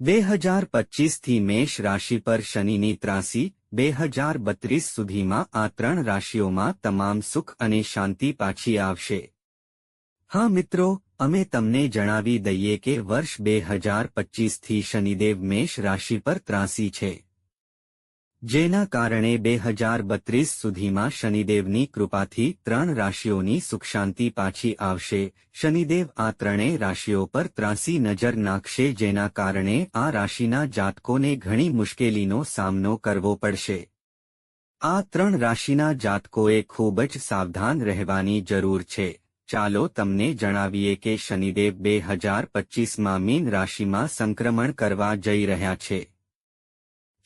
બે હજાર પચીસથી મેષ રાશિ પર શનિની ત્રાસી, બે હજાર બત્રીસ સુધીમાં આ ત્રણ રાશિઓમાં તમામ સુખ અને શાંતિ પાછી આવશે. હા મિત્રો, અમે તમને જણાવી દઈએ કે વર્ષ બે હજાર પચીસથી શનિદેવ મેષ રાશિ પર ત્રાસી છે. જેના કારણે બે હજાર બત્રીસ સુધીમાં શનિદેવની કૃપાથી ત્રણ રાશિઓની સુખશાંતિ પાછી આવશે. શનિદેવ આ ત્રણેય રાશિઓ પર ત્રાસી નજર નાખશે જેના કારણે આ રાશિના જાતકોને ઘણી મુશ્કેલીનો સામનો કરવો પડશે. આ ત્રણ રાશિના જાતકોએ ખૂબ જ સાવધાન રહેવાની જરૂર છે. ચાલો તમને જણાવીએ કે શનિદેવ બે હજાર પચીસમાં મીન રાશિમાં સંક્રમણ કરવા જઈ રહ્યા છે.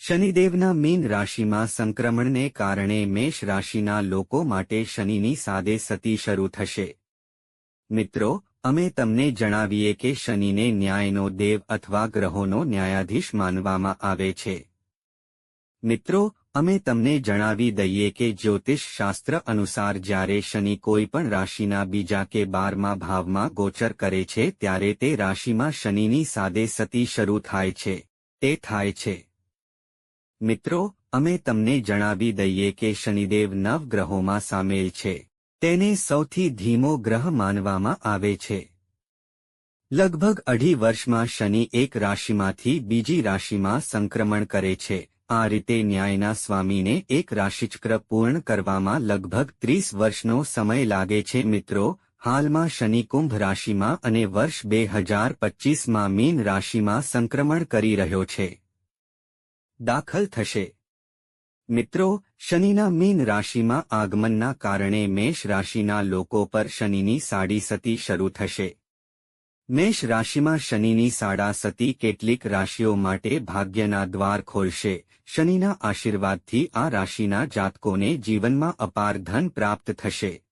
શનિદેવના મીન રાશિમાં સંક્રમણને કારણે મેષ રાશિના લોકો માટે શનિની સાદે સતી શરૂ થશે. મિત્રો, અમે તમને જણાવીએ કે શનિને ન્યાયનો દેવ અથવા ગ્રહોનો ન્યાયાધીશ માનવામાં આવે છે. મિત્રો, અમે તમને જણાવી દઈએ કે જ્યોતિષ શાસ્ત્ર અનુસાર જ્યારે શનિ કોઈ પણ રાશિના બીજા કે બારમા ભાવમાં ગોચર કરે છે ત્યારે તે રાશિમાં શનિની સાદે સતી શરૂ થાય છે. તે થાય છે. મિત્રો, અમે તમને જણાવી દઈએ કે શનિદેવ નવગ્રહોમાં સામેલ છે. તેને સૌથી ધીમો ગ્રહ માનવામાં આવે છે. લગભગ અઢી વર્ષમાં શનિ એક રાશિમાંથી બીજી રાશિમાં સંક્રમણ કરે છે. આ રીતે ન્યાયના સ્વામીને એક રાશિચક્ર પૂર્ણ કરવામાં લગભગ ત્રીસ વર્ષનો સમય લાગે છે. મિત્રો, હાલમાં શનિ કુંભ રાશિમાં અને વર્ષ બે હજાર પચીસમાં મીન રાશિમાં સંક્રમણ કરી રહ્યો છે. દાખલ થશે. મિત્રો, શનિના મીન રાશિમાં આગમનના કારણે મેષ રાશિના લોકો પર શનિની સાડી સતી શરૂ થશે. મેષ રાશિમાં શનિની સાડા સતી કેટલીક રાશિઓ માટે ભાગ્યના દ્વાર ખોલશે. શનિના આશીર્વાદથી આ રાશિના જાતકોને જીવનમાં અપાર ધન પ્રાપ્ત થશે.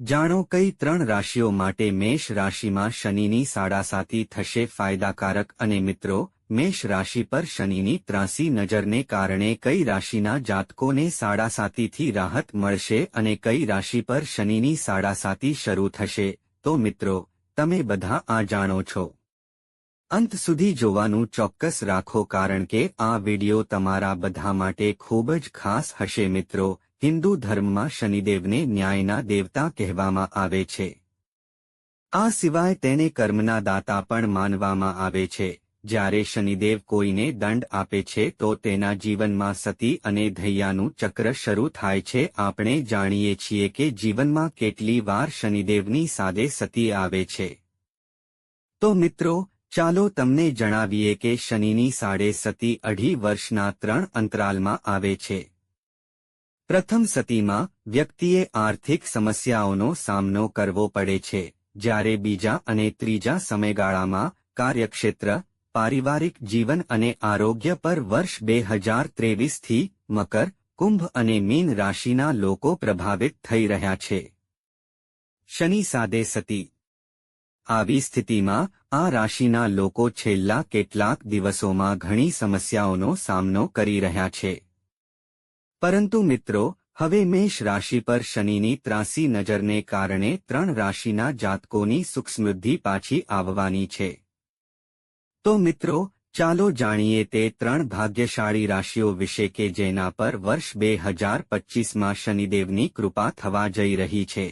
જાણો કઈ ત્રણ રાશિઓ માટે મેષ રાશિમાં શનિની સાડાસાતી થશે ફાયદાકારક અને મિત્રો મેષ રાશિ પર શનિની ત્રાસી નજરને કારણે કઈ રાશિના જાતકોને સાડાસાતીથી રાહત મળશે અને કઈ રાશિ પર શનિની સાડાસાતી શરૂ થશે? તો મિત્રો, તમે બધા આ જાણો છો. અંત સુધી જોવાનું ચોક્કસ રાખો કારણ કે આ વિડિયો તમારા બધા માટે ખૂબ જ ખાસ હશે મિત્રો. હિન્દુ ધર્મમાં શનિદેવને ન્યાયના દેવતા કહેવામાં આવે છે. આ સિવાય તેને કર્મના દાતા પણ માનવામાં આવે છે. જ્યારે શનિદેવ કોઈને દંડ આપે છે તો તેના જીવનમાં સતી અને ધૈયાનું ચક્ર શરૂ થાય છે. આપણે જાણીએ છીએ કે જીવનમાં કેટલી વાર શનિદેવની સાદે સતી આવે છે. તો મિત્રો, ચાલો તમને જણાવીએ કે શનિની સાડે સતી અઢી વર્ષના ત્રણ અંતરાલમાં આવે છે. પ્રથમ સતીમાં વ્યક્તિએ આર્થિક સમસ્યાઓનો સામનો કરવો પડે છે. જ્યારે બીજા અને ત્રીજા સમયગાળામાં કાર્યક્ષેત્ર પારિવારિક જીવન અને આરોગ્ય પર વર્ષ બે હજાર ત્રેવીસથી મકર, કુંભ અને મીન રાશિના લોકો પ્રભાવિત થઈ રહ્યા છે. શનિ સાદે સતી. આવી સ્થિતિમાં આ રાશિના લોકો છેલ્લા કેટલાક દિવસોમાં ઘણી સમસ્યાઓનો સામનો કરી રહ્યા છે. પરંતુ મિત્રો, હવે મેષ રાશિ પર શનિની ત્રાસી નજરને કારણે ત્રણ રાશિના જાતકોની સુખસમૃદ્ધિ પાછી આવવાની છે. તો મિત્રો, ચાલો જાણીએ તે ત્રણ ભાગ્યશાળી રાશિઓ વિશે કે જેના પર વર્ષ બે હજાર પચીસમાં શનિદેવની કૃપા થવા જઈ રહી છે.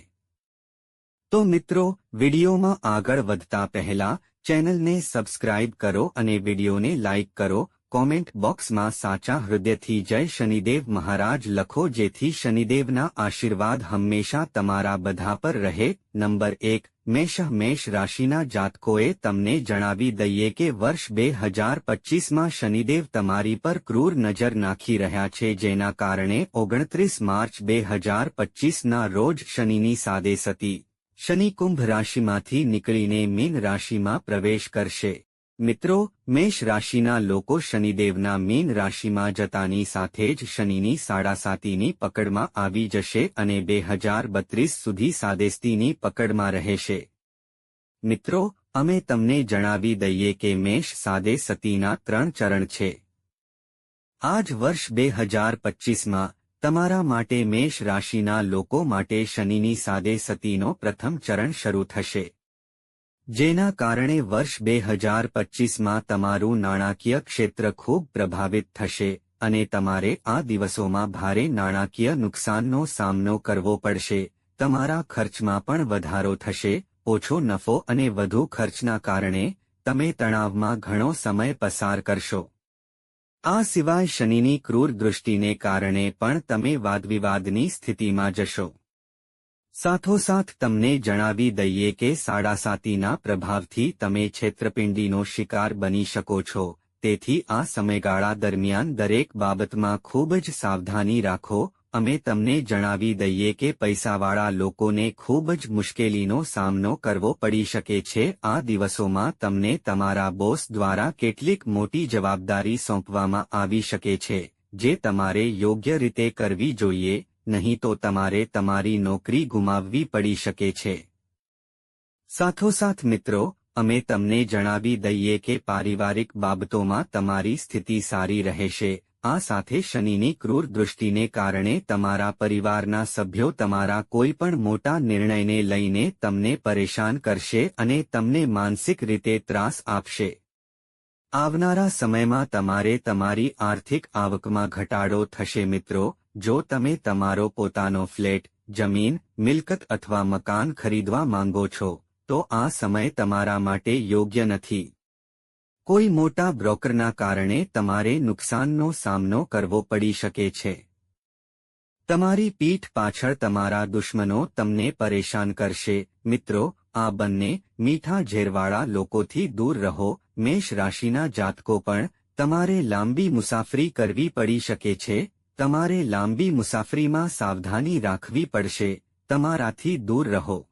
તો મિત્રો, વિડીયોમાં આગળ વધતા પહેલા ચેનલને સબસ્ક્રાઇબ કરો અને વિડીયોને લાઇક કરો કોમેન્ટ બોક્સમાં સાચા હૃદયથી જય શનિદેવ મહારાજ લખો જેથી શનિદેવના આશીર્વાદ હંમેશા તમારા બધા પર રહે. નંબર એક, મેષ મેષ રાશિના જાતકોએ તમને જણાવી દઈએ કે વર્ષ બે હજાર પચીસમાં શનિદેવ તમારી પર ક્રૂર નજર નાખી રહ્યા છે જેના કારણે ઓગણત્રીસ માર્ચ બે હજાર પચીસના રોજ શનિની સાદે સતી. શનિ કુંભ રાશિમાંથી નીકળીને મીન રાશિમાં પ્રવેશ કરશે. મિત્રો, મેષ રાશિના લોકો શનિદેવના મીન રાશિમાં જતાની સાથે જ શનિની સાડા સાતીની પકડમાં આવી જશે અને બે હજાર બત્રીસ સુધી સાદેસ્તીની પકડમાં રહેશે. મિત્રો, અમે તમને જણાવી દઈએ કે મેષ સાદે સતીના ત્રણ ચરણ છે. આજ વર્ષ બે હજાર પચ્ચીસમાં તમારા માટે મેષ રાશિના લોકો માટે શનિની સાદે સતીનો પ્રથમ ચરણ શરૂ થશે. જેના કારણે વર્ષ બે હજાર પચીસમાં તમારું નાણાકીય ક્ષેત્ર ખૂબ પ્રભાવિત થશે અને તમારે આ દિવસોમાં ભારે નાણાકીય નુકસાનનો સામનો કરવો પડશે. તમારા ખર્ચમાં પણ વધારો થશે, ઓછો નફો અને વધુ ખર્ચના કારણે તમે તણાવમાં ઘણો સમય પસાર કરશો. આ સિવાય શનિની ક્રૂર દૃષ્ટિને કારણે પણ તમે વાદવિવાદની સ્થિતિમાં જશો. સાથોસાથ તમને જણાવી દઈએ કે સાડાસાતીના પ્રભાવથી તમે છેતરપિંડીનો શિકાર બની શકો છો. તેથી આ સમયગાળા દરમિયાન દરેક બાબતમાં ખૂબ જ સાવધાની રાખો. અમે તમને જણાવી દઈએ કે પૈસાવાળા લોકોને ખૂબ જ મુશ્કેલીનો સામનો કરવો પડી શકે છે. આ દિવસોમાં તમને તમારા બોસ દ્વારા કેટલીક મોટી જવાબદારી સોંપવામાં આવી શકે છે, જે તમારે યોગ્ય રીતે કરવી જોઈએ. નહીં તો તમારે તમારી નોકરી ગુમાવવી પડી શકે છે. સાથોસાથ મિત્રો, અમે તમને જણાવી દઈએ કે પારિવારિક બાબતોમાં તમારી સ્થિતિ સારી રહેશે, આ સાથે શનિની ક્રૂર દૃષ્ટિને કારણે તમારા પરિવારના સભ્યો તમારા કોઈ પણ મોટા નિર્ણયને લઈને તમને પરેશાન કરશે અને તમને માનસિક રીતે ત્રાસ આપશે. આવનારા સમયમાં તમારે તમારી આર્થિક આવકમાં ઘટાડો થશે મિત્રો જો તમે તમારો પોતાનો ફ્લેટ, જમીન, મિલકત અથવા મકાન ખરીદવા માંગો છો, તો આ સમય તમારા માટે યોગ્ય નથી. કોઈ મોટા બ્રોકરના કારણે તમારે નુકસાનનો સામનો કરવો પડી શકે છે. તમારી પીઠ પાછળ તમારા દુશ્મનો તમને પરેશાન કરશે. મિત્રો, આ બંને મીઠા ઝેરવાળા લોકોથી દૂર રહો. મેષ રાશિના જાતકો પણ તમારે લાંબી મુસાફરી કરવી પડી શકે છે. તમારે લાંબી મુસાફરીમાં સાવધાની રાખવી પડશે, તમારાથી દૂર રહો.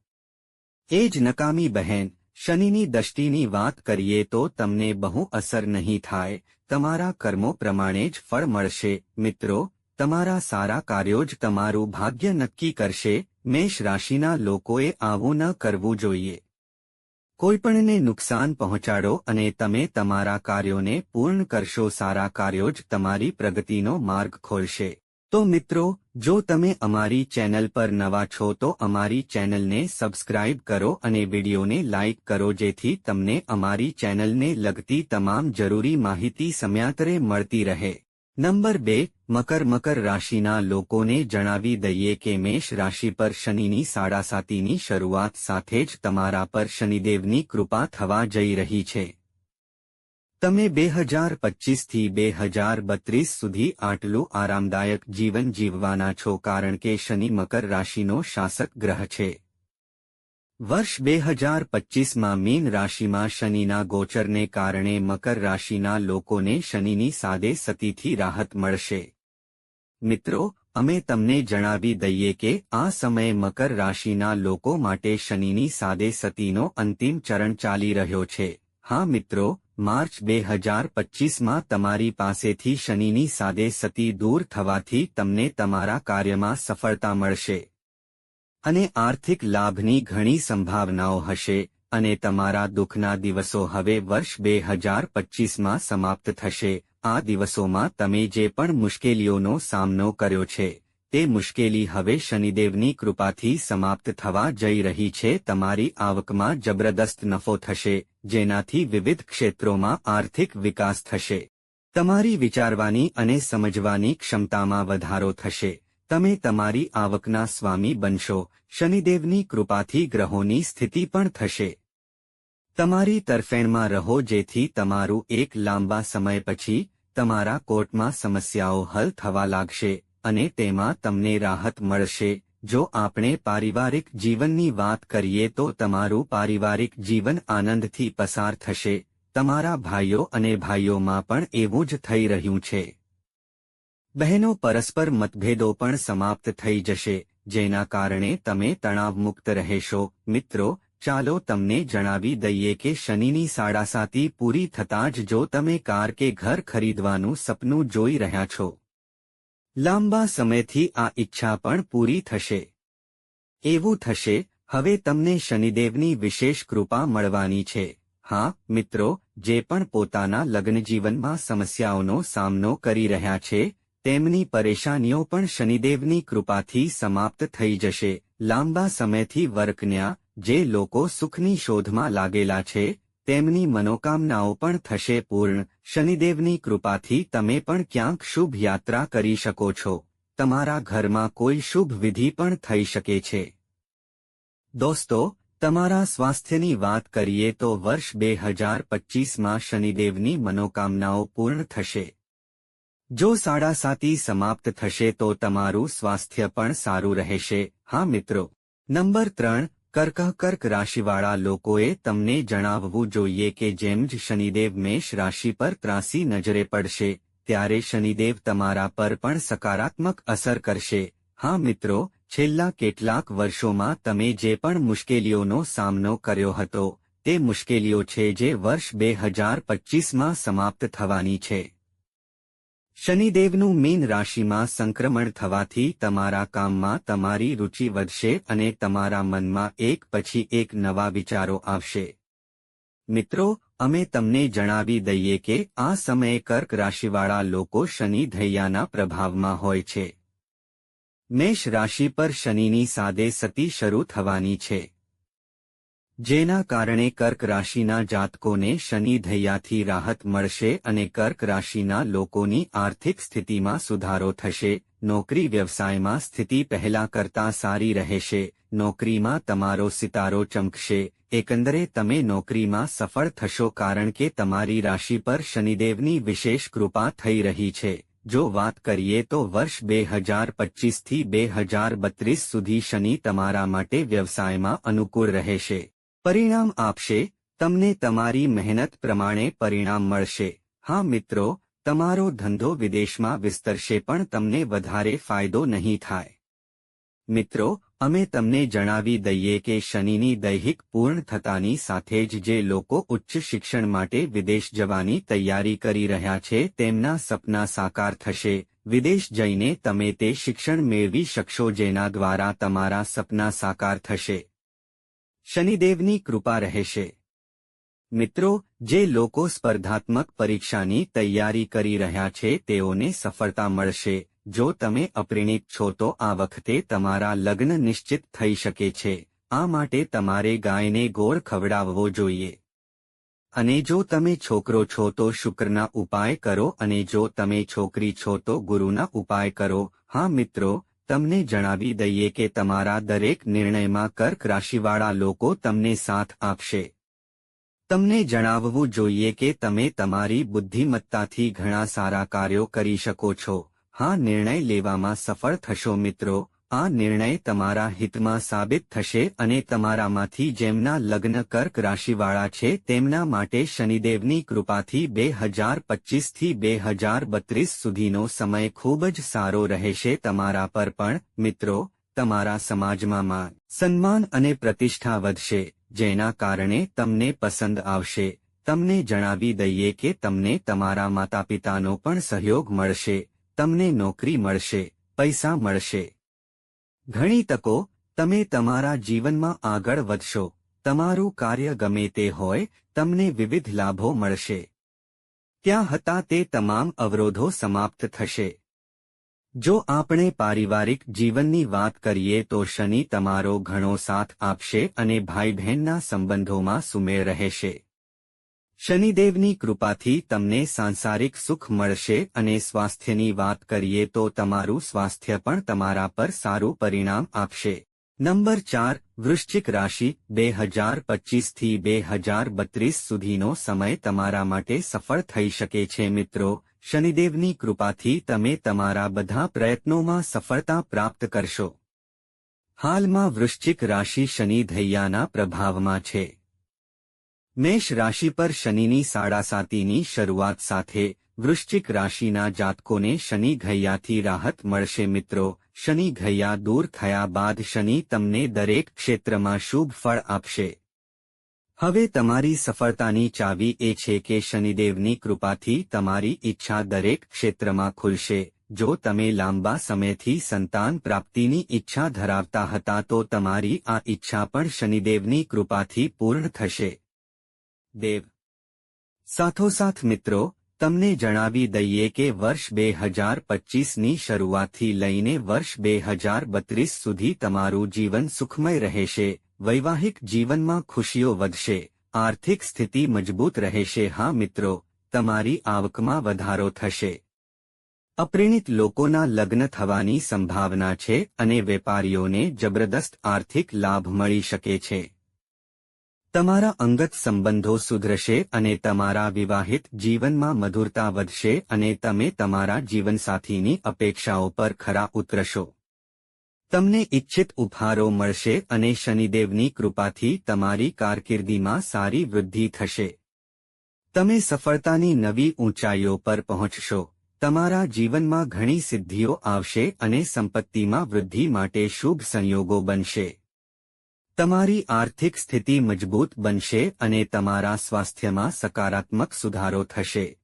એ જ નકામી બહેન, શનિની દષ્ટિની વાત કરીએ તો તમને બહુ અસર નહીં થાય, તમારા કર્મો પ્રમાણે જ ફળ મળશે. મિત્રો, તમારા સારા કાર્યો જ તમારું ભાગ્ય નક્કી કરશે, મેષ રાશિના લોકોએ આવું ન કરવું જોઈએ. કોઈપણને નુકસાન પહોંચાડો અને તમે તમારા કાર્યોને પૂર્ણ કરશો, સારા કાર્યો જ તમારી પ્રગતિનો માર્ગ ખોલશે. તો મિત્રો, જો તમે અમારી ચેનલ પર નવા છો, તો અમારી ચેનલને સબસ્ક્રાઇબ કરો અને વિડીયોને લાઇક કરો, જેથી તમને અમારી ચેનલને લગતી તમામ જરૂરી માહિતી સમયાંતરે મળતી રહે. નંબર બે, મકર મકર રાશિના લોકોને જણાવી દઈએ કે મેષ રાશિ પર શનિની સાડાસાતીની શરૂઆત સાથે જ તમારા પર શનિદેવની કૃપા થવા જઈ રહી છે. તમે બે હજાર પચીસથી બે હજાર બત્રીસ સુધી આટલું આરામદાયક જીવન જીવવાના છો કારણ કે શનિ મકર રાશિનો શાસક ગ્રહ છે. વર્ષ બે હજાર પચીસમાં મીન રાશિમાં શનિના ગોચરને કારણે મકર રાશિના લોકોને શનિની સાદે સતીથી રાહત મળશે. મિત્રો, અમે તમને જણાવી દઈએ કે આ સમયે મકર રાશિના લોકો માટે શનિની સાદે સતીનો અંતિમ ચરણ ચાલી રહ્યો છે. હા મિત્રો, માર્ચ બે હજાર પચીસમાં તમારી પાસેથી શનિની સાદે સતી દૂર થવાથી તમને તમારા કાર્યમાં સફળતા મળશે. અને આર્થિક લાભની ઘણી સંભાવનાઓ હશે, અને તમારા દુઃખના દિવસો હવે વર્ષ બે હજાર પચીસમાં સમાપ્ત થશે. આ દિવસોમાં તમે જે પણ મુશ્કેલીઓનો સામનો કર્યો છે, તે મુશ્કેલી હવે શનિદેવની કૃપાથી સમાપ્ત થવા જઈ રહી છે. તમારી આવકમાં જબરદસ્ત નફો થશે, જેનાથી વિવિધ ક્ષેત્રોમાં આર્થિક વિકાસ થશે. તમારી વિચારવાની અને સમજવાની ક્ષમતામાં વધારો થશે. તમે તમારી આવકના સ્વામી બનશો, શનિદેવની કૃપાથી ગ્રહોની સ્થિતિ પણ થશે. તમારી તરફેણમાં રહો જેથી તમારું એક લાંબા સમય પછી તમારા કોર્ટમાં સમસ્યાઓ હલ થવા લાગશે અને તેમાં તમને રાહત મળશે. જો આપણે પારિવારિક જીવનની વાત કરીએ તો તમારું પારિવારિક જીવન આનંદથી પસાર થશે. તમારા ભાઈઓ અને ભાઈઓમાં પણ એવું જ થઈ રહ્યું છે. બહેનો પરસ્પર મતભેદો પણ સમાપ્ત થઈ જશે, જેના કારણે તમે તણાવમુક્ત રહેશો. મિત્રો, ચાલો તમને જણાવી દઈએ કે શનિની સાડાસાતી પૂરી થતાં જ જો તમે કાર કે ઘર ખરીદવાનું સપનું જોઈ રહ્યા છો, લાંબા સમયથી આ ઈચ્છા પણ પૂરી થશે. એવું થશે, હવે તમને શનિદેવની વિશેષ કૃપા મળવાની છે. હા, મિત્રો, જે પણ પોતાના લગ્નજીવનમાં સમસ્યાઓનો સામનો કરી રહ્યા છે તેમની પરેશાનીઓ પણ શનિદેવની કૃપાથી સમાપ્ત થઈ જશે. લાંબા સમયથી વર્કન્યા, જે લોકો સુખની શોધમાં લાગેલા છે, તેમની મનોકામનાઓ પણ થશે પૂર્ણ. શનિદેવની કૃપાથી તમે પણ ક્યાંક શુભ યાત્રા કરી શકો છો. તમારા ઘરમાં કોઈ શુભ વિધિ પણ થઈ શકે છે. દોસ્તો, તમારા સ્વાસ્થ્યની વાત કરીએ તો વર્ષ બે હજાર પચીસમાં શનિદેવની મનોકામનાઓ પૂર્ણ થશે. જો સાડા સાતી સમાપ્ત થશે તો તમારું સ્વાસ્થ્ય પણ સારું રહેશે. હા, મિત્રો. નંબર ત્રણ કર્ક કર્ક રાશિવાળા લોકોએ તમને જણાવવું જોઈએ કે જેમ જ શનિદેવ મેષ રાશિ પર ત્રાસી નજરે પડશે, ત્યારે શનિદેવ તમારા પર પણ સકારાત્મક અસર કરશે. હા, મિત્રો, છેલ્લા કેટલાક વર્ષોમાં તમે જે પણ મુશ્કેલીઓનો સામનો કર્યો હતો, તે મુશ્કેલીઓ છે જે વર્ષ બે હજાર પચીસમાં સમાપ્ત થવાની છે. શનિદેવનું મીન રાશિમાં સંક્રમણ થવાથી તમારા કામમાં તમારી રુચિ વધશે અને તમારા મનમાં એક પછી એક નવા વિચારો આવશે. મિત્રો, અમે તમને જણાવી દઈએ કે આ સમયે કર્ક રાશિવાળા લોકો શનિ ધૈયાના પ્રભાવમાં હોય છે. મેષ રાશિ પર શનિની સાદે સતી શરૂ થવાની છે. જેના કારણે કર્ક રાશિના જાતકોને શનિ ધૈયાથી રાહત મળશે અને કર્ક રાશિના લોકોની આર્થિક સ્થિતિમાં સુધારો થશે. નોકરી વ્યવસાયમાં સ્થિતિ પહેલા કરતાં સારી રહેશે. નોકરીમાં તમારો સિતારો ચમકશે. એકંદરે તમે નોકરીમાં સફળ થશો કારણ કે તમારી રાશિ પર શનિદેવની વિશેષ કૃપા થઈ રહી છે. જો વાત કરીએ તો વર્ષ બે હજાર પચીસથી બે હજાર બત્રીસ સુધી શનિ તમારા માટે વ્યવસાયમાં અનુકૂળ રહેશે. પરિણામ આપશે, તમને તમારી મહેનત પ્રમાણે પરિણામ મળશે. હા મિત્રો, તમારો ધંધો વિદેશમાં વિસ્તરશે પણ તમને વધારે ફાયદો નહીં થાય. મિત્રો, અમે તમને જણાવી દઈએ કે શનિની દૈહિક પૂર્ણ થતાની સાથે જ જે લોકો ઉચ્ચ શિક્ષણ માટે વિદેશ જવાની તૈયારી કરી રહ્યા છે તેમના સપના સાકાર થશે. વિદેશ જઈને તમે તે શિક્ષણ મેળવી શકશો જેના દ્વારા તમારા સપના સાકાર થશે. શનિદેવની કૃપા રહેશે. મિત્રો, જે લોકો સ્પર્ધાત્મક પરીક્ષાની તૈયારી કરી રહ્યા છે, તેઓને સફળતા મળશે. જો તમે અપરિણિત છો, તો આ વખતે તમારા લગ્ન નિશ્ચિત થઈ શકે છે. આ માટે તમારે ગાયને ગોળ ખવડાવવો જોઈએ. અને જો તમે છોકરો છો, તો શુક્રના ઉપાય કરો, અને જો તમે છોકરી છો, તો ગુરુના ઉપાય કરો. હા મિત્રો તમને જણાવી દઈએ કે તમારા દરેક નિર્ણયમાં કર્ક રાશિવાળા લોકો તમને સાથ આપશે. તમને જણાવવું જોઈએ કે તમે તમારી બુદ્ધિમત્તાથી ઘણા સારા કાર્યો કરી શકો છો. હા, નિર્ણય લેવામાં સફળ થશો મિત્રો. આ નિર્ણય તમારા હિતમાં સાબિત થશે અને તમારામાંથી જેમના લગ્ન કર્ક રાશિવાળા છે તેમના માટે શનિદેવની કૃપાથી બે હજાર પચીસથી બે હજાર બત્રીસ સુધીનો સમય ખૂબ જ સારો રહેશે તમારા પર પણ, મિત્રો, તમારા સમાજમાં માન સન્માન અને પ્રતિષ્ઠા વધશે, જેના કારણે તમને પસંદ આવશે. તમને જણાવી દઈએ કે તમને તમારા માતાપિતાનો પણ સહયોગ મળશે, તમને નોકરી મળશે, પૈસા મળશે. ઘણી તકો, તમે તમારા જીવનમાં આગળ વધશો. તમારું કાર્ય ગમે તે હોય, તમને વિવિધ લાભો મળશે. ત્યાં હતા તે તમામ અવરોધો સમાપ્ત થશે. જો આપણે પારિવારિક જીવનની વાત કરીએ તો શનિ તમારો ઘણો સાથ આપશે અને ભાઈ બહેનના સંબંધોમાં સુમેળ રહેશે. શનિદેવની કૃપાથી તમને સાંસારિક સુખ મળશે અને સ્વાસ્થ્યની વાત કરીએ તો તમારું સ્વાસ્થ્ય પણ તમારા પર સારું પરિણામ આપશે. નંબર ચાર, વૃશ્ચિક રાશિ, બે હજાર પચીસથી બે હજાર બત્રીસ સુધીનો સમય તમારા માટે સફળ થઈ શકે છે મિત્રો. શનિદેવની કૃપાથી તમે તમારા બધા પ્રયત્નોમાં સફળતા પ્રાપ્ત કરશો. હાલમાં વૃશ્ચિક રાશિ શનિ ધૈયાના પ્રભાવમાં છે. મેષ રાશિ પર શનિની સાડાસાતીની શરૂઆત સાથે વૃશ્ચિક રાશિના જાતકોને શનિ ઘૈયાથી રાહત મળશે મિત્રો. શનિ ઘૈયા દૂર થયા બાદ શનિ તમને દરેક ક્ષેત્રમાં શુભ ફળ આપશે. હવે તમારી સફળતાની ચાવી એ છે કે શનિદેવની કૃપાથી તમારી ઈચ્છા દરેક ક્ષેત્રમાં ખુલશે. જો તમે લાંબા સમયથી સંતાન પ્રાપ્તિની ઈચ્છા ધરાવતા હતા તો તમારી આ ઈચ્છા પણ શનિદેવની કૃપાથી પૂર્ણ થશે. દેવ. સાથોસાથ મિત્રો, તમને જણાવી દઈએ કે વર્ષ બે હજાર પચીસની શરૂઆતથી લઈને વર્ષ બે હજાર બત્રીસ સુધી તમારું જીવન સુખમય રહેશે, વૈવાહિક જીવનમાં ખુશીઓ વધશે, આર્થિક સ્થિતિ મજબૂત રહેશે. હા મિત્રો, તમારી આવકમાં વધારો થશે. અપરિણિત લોકોના લગ્ન થવાની સંભાવના છે અને વેપારીઓને જબરદસ્ત આર્થિક લાભ મળી શકે છે. તમારા અંગત સંબંધો સુધરશે અને તમારા વિવાહિત જીવનમાં મધુરતા વધશે અને તમે તમારા જીવનસાથીની અપેક્ષાઓ પર ખરા ઉતરશો. તમને ઇચ્છિત ઉપહારો મળશે અને શનિદેવની કૃપાથી તમારી કારકિર્દીમાં સારી વૃદ્ધિ થશે. તમે સફળતાની નવી ઊંચાઈઓ પર પહોંચશો. તમારા જીવનમાં ઘણી સિદ્ધિઓ આવશે અને સંપત્તિમાં વૃદ્ધિ માટે શુભ સંયોગો બનશે. તમારી આર્થિક સ્થિતિ મજબૂત બનશે અને તમારા સ્વાસ્થ્યમાં સકારાત્મક સુધારો થશે.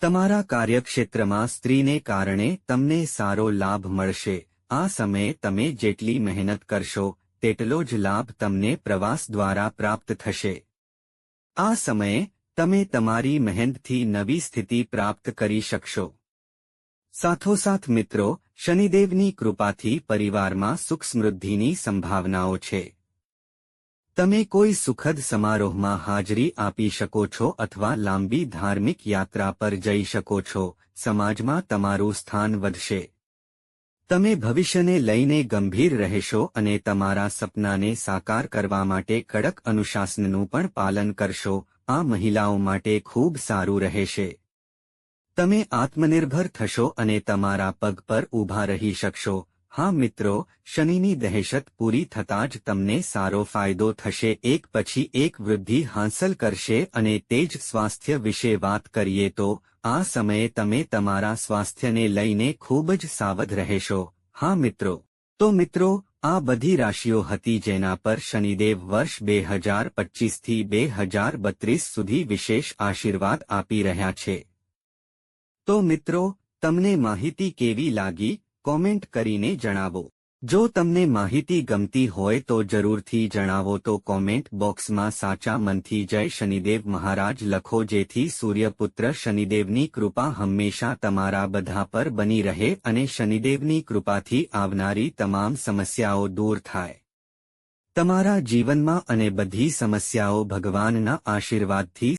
તમારા કાર્યક્ષેત્રમાં સ્ત્રીને કારણે તમને સારો લાભ મળશે. આ સમયે તમે જેટલી મહેનત કરશો, તેટલો જ લાભ તમને પ્રવાસ દ્વારા પ્રાપ્ત થશે. આ સમયે તમે તમારી મહેનતથી નવી સ્થિતિ પ્રાપ્ત કરી શકશો. સાથોસાથ મિત્રો, શનિદેવની કૃપાથી પરિવારમાં સુખ સમૃદ્ધિની સંભાવનાઓ છે. તમે કોઈ સુખદ સમારોહમાં હાજરી આપી શકો છો અથવા લાંબી ધાર્મિક યાત્રા પર જઈ શકો છો, સમાજમાં તમારું સ્થાન વધશે. તમે ભવિષ્યને લઈને ગંભીર રહેશો અને તમારા સપનાને સાકાર કરવા માટે કડક અનુશાસનનું પણ પાલન કરશો. આ મહિલાઓ માટે ખૂબ સારું રહેશે. તમે આત્મનિર્ભર થશો અને તમારા પગ પર ઊભા રહી શકશો. હા મિત્રો, શનિની દહેશત પૂરી થતાં જ તમને સારો ફાયદો થશે. એક પછી એક વૃદ્ધિ હાંસલ કરશે અને તે જ સ્વાસ્થ્ય વિશે વાત કરીએ તો, આ સમયે તમે તમારા સ્વાસ્થ્યને લઈને ખૂબ જ સાવધ રહેશો. હા મિત્રો. તો મિત્રો, આ બધી રાશિઓ હતી જેના પર શનિદેવ વર્ષ બે હજાર પચીસથી બે હજાર બત્રીસ સુધી વિશેષ આશીર્વાદ આપી રહ્યા છે. તો મિત્રો, તમને માહિતી કેવી લાગી? કોમેન્ટ કરીને જણાવો. જો તમને માહિતી ગમતી હોય તો જરૂરથી જણાવો તો કોમેન્ટ બોક્સમાં સાચા મનથી જય શનિદેવ મહારાજ લખો જેથી સૂર્યપુત્ર શનિદેવની કૃપા હંમેશા તમારા બધા પર બની રહે અને શનિદેવની કૃપાથી આવનારી તમામ સમસ્યાઓ દૂર થાય. તમારા જીવનમાં અને બધી સમસ્યાઓ ભગવાનના આશીર્વાદથી